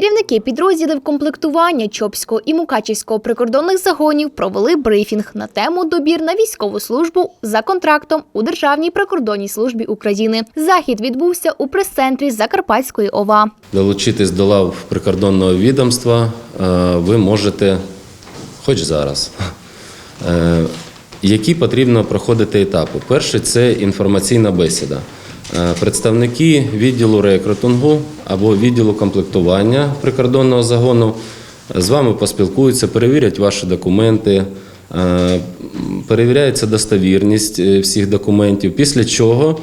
Керівники підрозділів комплектування Чопського і Мукачівського прикордонних загонів провели брифінг на тему добір на військову службу за контрактом у Державній прикордонній службі України. Захід відбувся у прес-центрі Закарпатської ОВА. Долучитись до лав прикордонного відомства е, ви можете хоч зараз. Е, Які потрібно проходити етапи? Перший це інформаційна бесіда. Е, Представники відділу рекрутингу або відділу комплектування прикордонного загону з вами поспілкуються, перевірять ваші документи, е, перевіряється достовірність е, всіх документів, після чого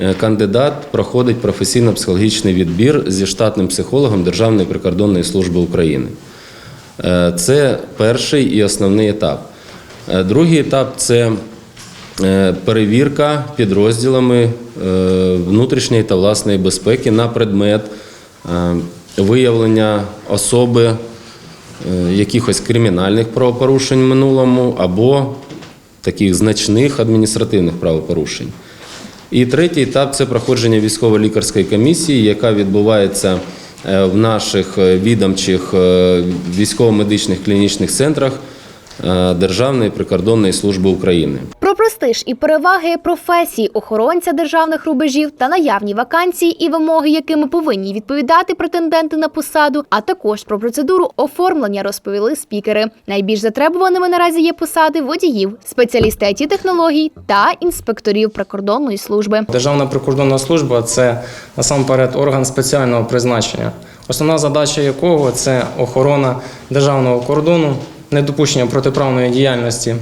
Е, Кандидат проходить професійно-психологічний відбір зі штатним психологом Державної прикордонної служби України. Е, Це перший і основний етап. Е, Другий етап це е, перевірка підрозділами е, внутрішньої та власної безпеки на предмет е, виявлення особи е, якихось кримінальних правопорушень в минулому або таких значних адміністративних правопорушень. І третій етап це проходження військово-лікарської комісії, яка відбувається е, в наших е, відомчих е, військово-медичних клінічних центрах е, Державної прикордонної служби України. Про престиж і переваги професії охоронця державних рубежів та наявні вакансії і вимоги, якими повинні відповідати претенденти на посаду, а також про процедуру оформлення розповіли спікери. Найбільш затребуваними наразі є посади водіїв, спеціалісти it технологій та інспекторів прикордонної служби. Державна прикордонна служба це насамперед орган спеціального призначення, основна задача якого це охорона державного кордону, недопущення протиправної діяльності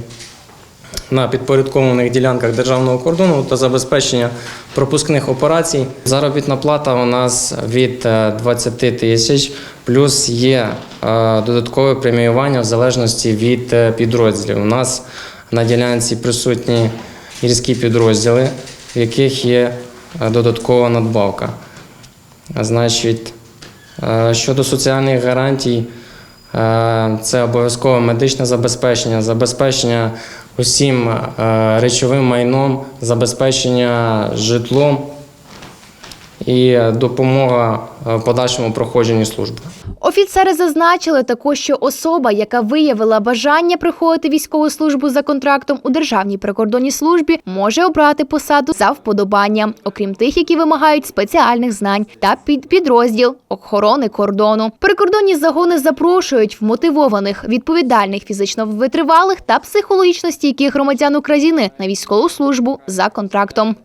на підпорядкованих ділянках державного кордону та забезпечення пропускних операцій. Заробітна плата у нас від е, 20 тисяч, плюс є е, додаткове преміювання в залежності від е, підрозділів. У нас на ділянці присутні гірські підрозділи, в яких є е, додаткова надбавка. Значить, е, щодо соціальних гарантій, е, це обов'язкове медичне забезпечення, забезпечення усім е, речовим майном, забезпечення житлом і допомога е, подальшому проходженню служби. Офіцери зазначили також, що особа, яка виявила бажання проходити військову службу за контрактом у державній прикордонній службі, може обрати посаду за вподобанням, окрім тих, які вимагають спеціальних знань та під підрозділ охорони кордону. Прикордонні загони запрошують вмотивованих, відповідальних, фізично витривалих та психологічно стійких громадян України на військову службу за контрактом.